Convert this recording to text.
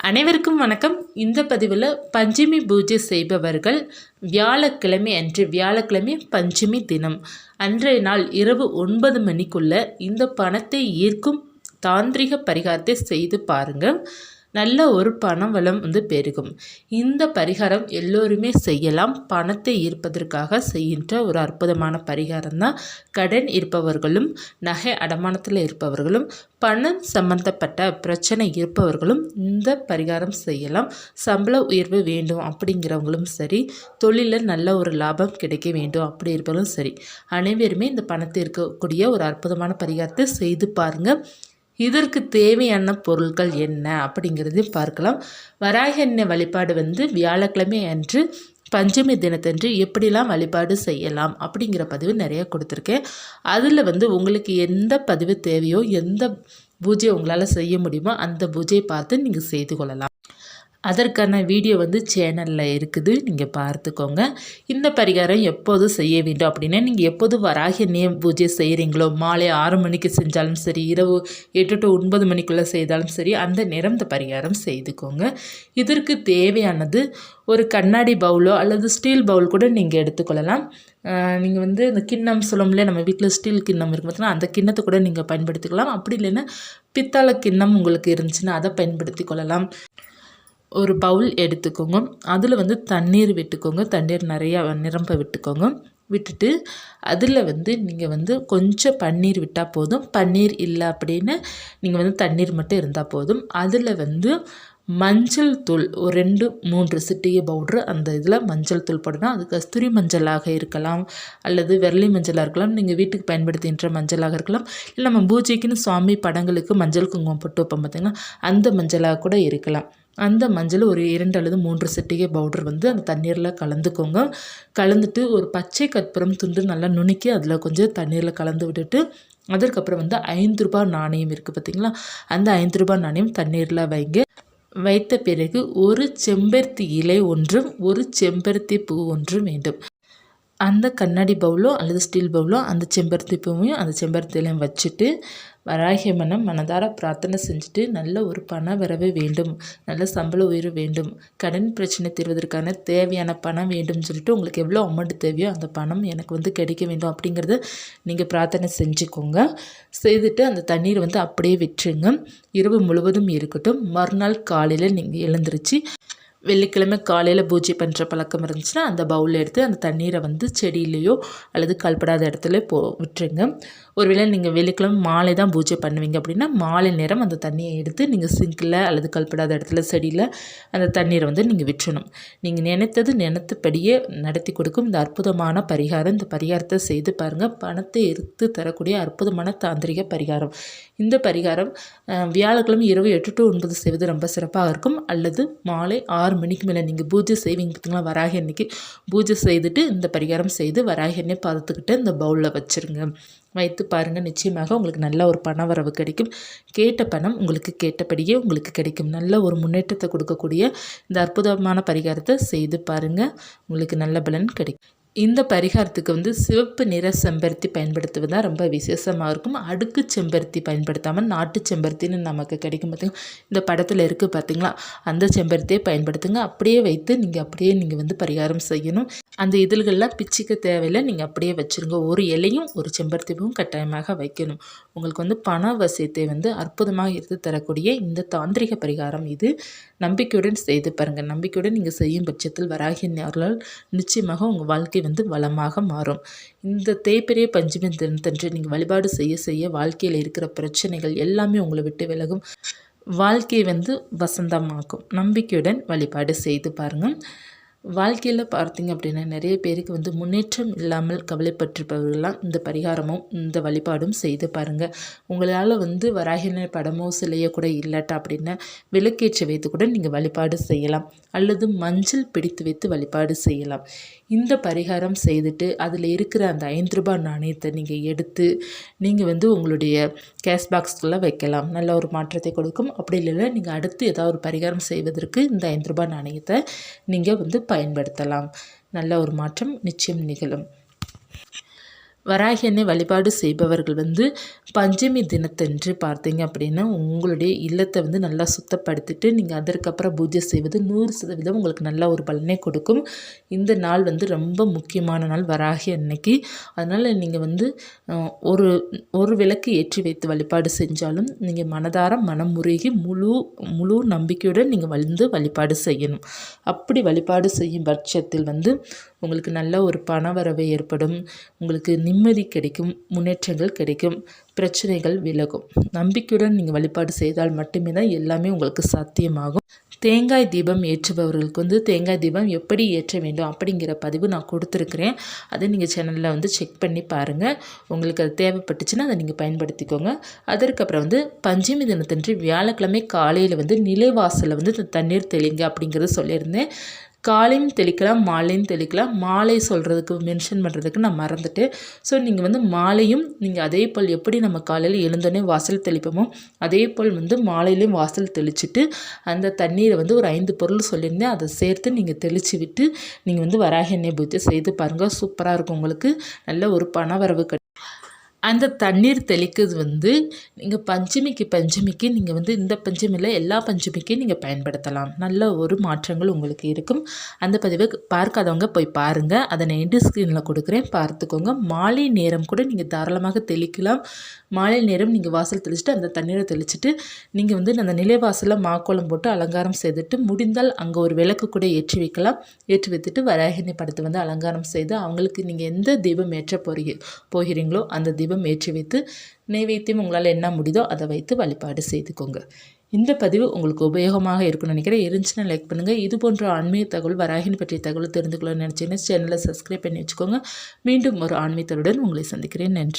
அனைவருக்கும் வணக்கம். இந்த பதிவில் பஞ்சமி பூஜை செய்பவர்கள் வியாழக்கிழமை அன்று வியாழக்கிழமை பஞ்சமி தினம். அன்றைய நாள் இரவு ஒன்பது மணிக்குள்ள இந்த பணத்தை ஈர்க்கும் தாந்திரிக பரிகாரத்தை செய்து பாருங்கள் நல்ல ஒரு பண வளம் வந்து பெருகும். இந்த பரிகாரம் எல்லோருமே செய்யலாம். பணத்தை ஈர்ப்பதற்காக செய்கின்ற ஒரு அற்புதமான பரிகாரம் தான் கடன் இருப்பவர்களும் நகை அடமானத்தில் இருப்பவர்களும் பணம் சம்பந்தப்பட்ட பிரச்சனை இருப்பவர்களும் இந்த பரிகாரம் செய்யலாம். சம்பள உயர்வு வேண்டும் அப்படிங்கிறவங்களும் சரி தொழிலில் நல்ல ஒரு லாபம் கிடைக்க வேண்டும் அப்படி இருப்பவர்களும் சரி அனைவருமே இந்த பணத்தை இருக்கக்கூடிய ஒரு அற்புதமான பரிகாரத்தை செய்து பாருங்கள் இதற்கு தேவையான பொருட்கள் என்ன அப்படிங்கிறதையும் பார்க்கலாம். வராக எண்ணெய் வழிபாடு வந்து வியாழக்கிழமை அன்று பஞ்சமி தினத்தன்று எப்படிலாம் வழிபாடு செய்யலாம் அப்படிங்கிற பதிவு நிறைய கொடுத்துருக்கேன். அதில் வந்து உங்களுக்கு எந்த பதிவு தேவையோ எந்த பூஜை உங்களால் செய்ய முடியுமோ அந்த பூஜையை பார்த்து நீங்கள் செய்து கொள்ளலாம். அதற்கான வீடியோ வந்து சேனலில் இருக்குது. நீங்கள் பார்த்துக்கோங்க. இந்த பரிகாரம் எப்போது செய்ய வேண்டும் அப்படின்னா நீங்கள் எப்போது வராகி நேம் பூஜை செய்கிறீங்களோ மாலை ஆறு மணிக்கு செஞ்சாலும் சரி இரவு எட்டு டு ஒன்பது மணிக்குள்ளே செய்தாலும் சரி அந்த நேரம் இந்த பரிகாரம் செய்துக்கோங்க. இதற்கு தேவையானது ஒரு கண்ணாடி பவுலோ அல்லது ஸ்டீல் பவுல் கூட நீங்கள் எடுத்துக்கொள்ளலாம். நீங்கள் வந்து இந்த கிண்ணம் சொல்லும்ல நம்ம வீட்டில் ஸ்டீல் கிண்ணம் இருக்கு பார்த்தீங்கன்னா அந்த கிண்ணத்தை கூட நீங்கள் பயன்படுத்திக்கலாம். அப்படி இல்லைன்னா பித்தளை கிண்ணம் உங்களுக்கு இருந்துச்சுன்னா அதை பயன்படுத்தி கொள்ளலாம். ஒரு பவுல் எடுத்துக்கோங்க. அதில் வந்து தண்ணீர் விட்டுக்கோங்க. தண்ணீர் நிறையா நிரம்ப விட்டுக்கோங்க. விட்டுட்டு அதில் வந்து நீங்கள் வந்து கொஞ்சம் பன்னீர் விட்டால் போதும். பன்னீர் இல்லை அப்படின்னு நீங்கள் வந்து தண்ணீர் மட்டும் இருந்தால் போதும். அதில் வந்து மஞ்சள் தூள் ஒரு ரெண்டு மூன்று சிட்டிகை பவுட்ரு அந்த இதில் மஞ்சள் தூள் போடணும். அது கஸ்தூரி மஞ்சளாக இருக்கலாம் அல்லது வெள்ளி மஞ்சளாக இருக்கலாம் நீங்கள் வீட்டுக்கு பயன்படுத்துகின்ற மஞ்சளாக இருக்கலாம். இல்லை நம்ம பூஜைக்குன்னு சுவாமி படங்களுக்கு மஞ்சள் குங்குமம் போட்டு வைப்போம் பார்த்திங்கன்னா அந்த மஞ்சளாக கூட இருக்கலாம். அந்த மஞ்சள் ஒரு இரண்டு அல்லது மூன்று சிட்டிகை பவுடர் வந்து அந்த தண்ணீரில் கலந்துக்கோங்க. கலந்துட்டு ஒரு பச்சை கற்பூரம் துண்டு நல்லா நுணுக்கி அதில் கொஞ்சம் தண்ணீரில் கலந்து விட்டுட்டு அதற்கப்புறம் வந்து ஐந்து ரூபாய் நாணயம் இருக்குது பார்த்திங்களா அந்த ஐந்து ரூபாய் நாணயம் தண்ணீரில் வைங்க. வைத்த பிறகு ஒரு செம்பருத்தி இலை ஒன்றும் ஒரு செம்பருத்தி பூ ஒன்றும் வேண்டும். அந்த கண்ணாடி பவுலோ அல்லது ஸ்டீல் பவுலோ அந்த செம்பருத்தி பூவையும் அந்த செம்பருத்திலையும் வச்சுட்டு வராகி மனம் மனதார பிரார்த்தனை செஞ்சுட்டு நல்ல ஒரு பண வரவு வேண்டும். நல்ல சம்பள உயர்வு வேண்டும். கடன் பிரச்சனை தீர்வதற்கான தேவையான பணம் வேண்டும் சொல்லிட்டு உங்களுக்கு எவ்வளோ அமௌண்ட் தேவையோ அந்த பணம் எனக்கு வந்து கிடைக்க வேண்டும் அப்படிங்கிறத நீங்கள் பிரார்த்தனை செஞ்சுக்கோங்க. செய்துட்டு அந்த தண்ணீர் வந்து அப்படியே விட்டுருங்க. இரவு முழுவதும் இருக்கட்டும். மறுநாள் காலையில் நீங்கள் எழுந்திரிச்சு வெள்ளிக்கிழமை காலையில் பூஜை பண்ணுற பழக்கம் இருந்துச்சுன்னா அந்த பவுலில் எடுத்து அந்த தண்ணீரை வந்து செடியிலையோ அல்லது கல்படாத இடத்துல போ விட்டுருங்க. ஒருவேளை நீங்கள் வெள்ளிக்கிழமை மாலை தான் பூஜை பண்ணுவீங்க அப்படின்னா மாலை நேரம் அந்த தண்ணியை எடுத்து நீங்கள் சிங்கில் அல்லது கல்படாத இடத்துல செடியில் அந்த தண்ணீரை வந்து நீங்கள் விற்றணும். நீங்கள் நினைத்தது நினைத்தபடியே நடத்தி கொடுக்கும். இந்த அற்புதமான பரிகாரம் இந்த பரிகாரத்தை செய்து பாருங்கள் பணத்தை எடுத்து தரக்கூடிய அற்புதமான தாந்திரிக பரிகாரம். இந்த பரிகாரம் வியாழக்கிழமை இரவு எட்டு டு ஒன்பது செய்வது ரொம்ப சிறப்பாக இருக்கும். அல்லது மாலை ஆறு மணிக்கு மேலே நீங்கள் பூஜை செய்வீங்க பார்த்தீங்களா வராகி அன்னைக்கு பூஜை செய்துட்டு இந்த பரிகாரம் செய்து வராக எண்ணெய் பார்த்துக்கிட்டு இந்த பவுலில் வச்சுருங்க. வைத்து பாருங்கள் நிச்சயமாக உங்களுக்கு நல்ல ஒரு பண வரவு கிடைக்கும். கேட்ட பணம் உங்களுக்கு கேட்டபடியே உங்களுக்கு கிடைக்கும். நல்ல ஒரு முன்னேற்றத்தை கொடுக்கக்கூடிய இந்த அற்புதமான பரிகாரத்தை செய்து பாருங்கள் உங்களுக்கு நல்ல பலன் கிடைக்கும். இந்த பரிகாரத்துக்கு வந்து சிவப்பு நிற செம்பருத்தி பயன்படுத்துவது தான் ரொம்ப விசேஷமாக இருக்கும். அடுக்கு செம்பருத்தி பயன்படுத்தாமல் நாட்டு செம்பருத்தின்னு நமக்கு கிடைக்கும் பார்த்திங்கன்னா இந்த படத்தில் இருக்குது பார்த்திங்களா அந்த செம்பருத்தியை பயன்படுத்துங்க. அப்படியே வைத்து நீங்கள் அப்படியே நீங்கள் வந்து பரிகாரம் செய்யணும். அந்த இதழ்கள்லாம் பிச்சுக்க தேவையில்லை. நீங்கள் அப்படியே வச்சுருங்க. ஒரு இலையும் ஒரு செம்பருத்தி பூவும் கட்டாயமாக வைக்கணும். உங்களுக்கு வந்து பண வசியத்தை வந்து அற்புதமாக எடுத்து தரக்கூடிய இந்த தாந்திரிக பரிகாரம் இது. நம்பிக்கையுடன் செய்து பாருங்கள் நம்பிக்கையுடன் நீங்கள் செய்யும் பட்சத்தில் வராகி நேர்களால் நிச்சயமாக உங்கள் வாழ்க்கை வந்து வளமாக மாறும். இந்த தேய்பெரிய பஞ்சமி தினத்தன்று நீங்கள் வழிபாடு செய்ய செய்ய வாழ்க்கையில் இருக்கிற பிரச்சனைகள் எல்லாமே உங்களை விட்டு விலகும். வாழ்க்கையை வந்து வசந்தமாக்கும். நம்பிக்கையுடன் வழிபாடு செய்து பாருங்கள் வாழ்க்கையில் பார்த்தீங்க அப்படின்னா நிறைய பேருக்கு வந்து முன்னேற்றம் இல்லாமல் கவலைப்பட்டிருப்பவர்கள்லாம் இந்த பரிகாரமும் இந்த வழிபாடும் செய்து பாருங்கள் உங்களால் வந்து வராகின படமோ சிலையோ கூட இல்லாட்டா அப்படின்னா விளக்கேற்றி வைத்து கூட நீங்கள் வழிபாடு செய்யலாம். அல்லது மஞ்சள் பிடித்து வைத்து வழிபாடு செய்யலாம். இந்த பரிகாரம் செய்துட்டு அதில் இருக்கிற அந்த ஐந்து ரூபாய் நாணயத்தை நீங்கள் எடுத்து நீங்கள் வந்து உங்களுடைய கேஷ் பாக்ஸ்குள்ளே வைக்கலாம். நல்ல ஒரு மாற்றத்தை கொடுக்கும். அப்படி இல்லைன்னா நீங்கள் அடுத்து ஏதாவது ஒரு பரிகாரம் செய்வதற்கு இந்த ஐந்து ரூபாய் நாணயத்தை நீங்கள் வந்து பயன்படுத்தலாம். நல்ல ஒரு மாற்றம் நிச்சயம் நிகழும். வராகி அன்னை வழிபாடு செய்பவர்கள் வந்து பஞ்சமி தினத்தன்று பார்த்தீங்க அப்படின்னா உங்களுடைய இல்லத்தை வந்து நல்லா சுத்தப்படுத்திட்டு நீங்கள் அதற்கப்புறம் பூஜை செய்வது நூறு சதவீதம் உங்களுக்கு நல்ல ஒரு பலனை கொடுக்கும். இந்த நாள் வந்து ரொம்ப முக்கியமான நாள் வராகி அன்னைக்கு. அதனால் நீங்கள் வந்து ஒரு ஒரு விளக்கு ஏற்றி வைத்து வழிபாடு செஞ்சாலும் நீங்கள் மனதார மனம் முருகி முழு முழு நம்பிக்கையுடன் நீங்கள் வந்து வழிபாடு செய்யணும். அப்படி வழிபாடு செய்யும் பட்சத்தில் வந்து உங்களுக்கு நல்ல ஒரு பணவரவு ஏற்படும். உங்களுக்கு நிம்மதி கிடைக்கும் முன்னேற்றங்கள் கிடைக்கும் பிரச்சனைகள் விலகும். நம்பிக்கையுடன் நீங்கள் வழிபாடு செய்தால் மட்டுமே தான் எல்லாமே உங்களுக்கு சாத்தியமாகும். தேங்காய் தீபம் ஏற்றுபவர்களுக்கு வந்து தேங்காய் தீபம் எப்படி ஏற்ற வேண்டும் அப்படிங்கிற பதிவு நான் கொடுத்துருக்குறேன். அதை நீங்கள் சேனலில் வந்து செக் பண்ணி பாருங்கள் உங்களுக்கு அது தேவைப்பட்டுச்சுன்னா அதை நீங்கள் பயன்படுத்திக்கோங்க. அதற்கப்புறம் வந்து பஞ்சமி தினத்தன்று வியாழக்கிழமை காலையில் வந்து நிலைவாசலில் வந்து தண்ணீர் தெளிங்க அப்படிங்கிறத சொல்லியிருந்தேன். காலையும் தெளிக்கலாம் மாலையும் தெளிக்கலாம். மாலை சொல்கிறதுக்கு மென்ஷன் பண்ணுறதுக்கு நான் மறந்துட்டேன் ஸோ நீங்கள் வந்து மாலையும் நீங்கள் அதே போல் எப்படி நம்ம காலையில் எழுந்தோடனே வாசல் தெளிப்போமோ அதே போல் வந்து மாலையிலையும் வாசல் தெளிச்சுட்டு அந்த தண்ணீரை வந்து ஒரு ஐந்து பொருள் சொல்லியிருந்தேன். அதை சேர்த்து நீங்கள் தெளித்து விட்டு நீங்கள் வந்து வராகி எண்ணெய் பூஜை செய்து பாருங்கள் சூப்பராக இருக்கும் உங்களுக்கு. நல்ல ஒரு பணவரவு கிடைக்கும் அந்த தண்ணீர் தெளிக்கிறது வந்து நீங்கள் பஞ்சமிக்கு பஞ்சமிக்கு நீங்கள் வந்து இந்த பஞ்சமியில் எல்லா பஞ்சமிக்கும் நீங்கள் பயன்படுத்தலாம். நல்ல ஒரு மாற்றங்கள் உங்களுக்கு இருக்கும். அந்த பதிவை பார்க்காதவங்க போய் பாருங்கள் அதை நான் எண்டு ஸ்க்ரீனில் கொடுக்குறேன். பார்த்துக்கோங்க. மாலை நேரம் கூட நீங்கள் தாராளமாக தெளிக்கலாம். மாலை நேரம் நீங்கள் வாசல் தெளிச்சுட்டு அந்த தண்ணீரை தெளிச்சுட்டு நீங்கள் வந்து அந்த நிலைவாசலில் மாக்கோலம் போட்டு அலங்காரம் செய்துட்டு முடிந்தால் அங்கே ஒரு விளக்கு கூட ஏற்றி வைக்கலாம். ஏற்றி வைத்துட்டு வராகினி படத்தை வந்து அலங்காரம் செய்து அவங்களுக்கு நீங்கள் எந்த தீபம் ஏற்ற போறீங்க போகிறீங்களோ அந்த தீபம் ஏற்றி வைத்து நெய்வேத்தியம் உங்களால் என்ன முடியுதோ அதை வைத்து வழிபாடு செய்துக்கோங்க. இந்த பதிவு உங்களுக்கு உபயோகமாக இருக்கும்னு நினைக்கிறேன். இருந்துச்சுன்னா லைக் பண்ணுங்கள் இது போன்ற ஆன்மீக தகவல் வராகினி பற்றிய தகவல் தெரிந்து கொள்ள நினச்சிங்கன்னா சேனலை சப்ஸ்கிரைப் பண்ணி வச்சுக்கோங்க. மீண்டும் ஒரு ஆன்மீகத்தருடன் உங்களை சந்திக்கிறேன். நன்றி.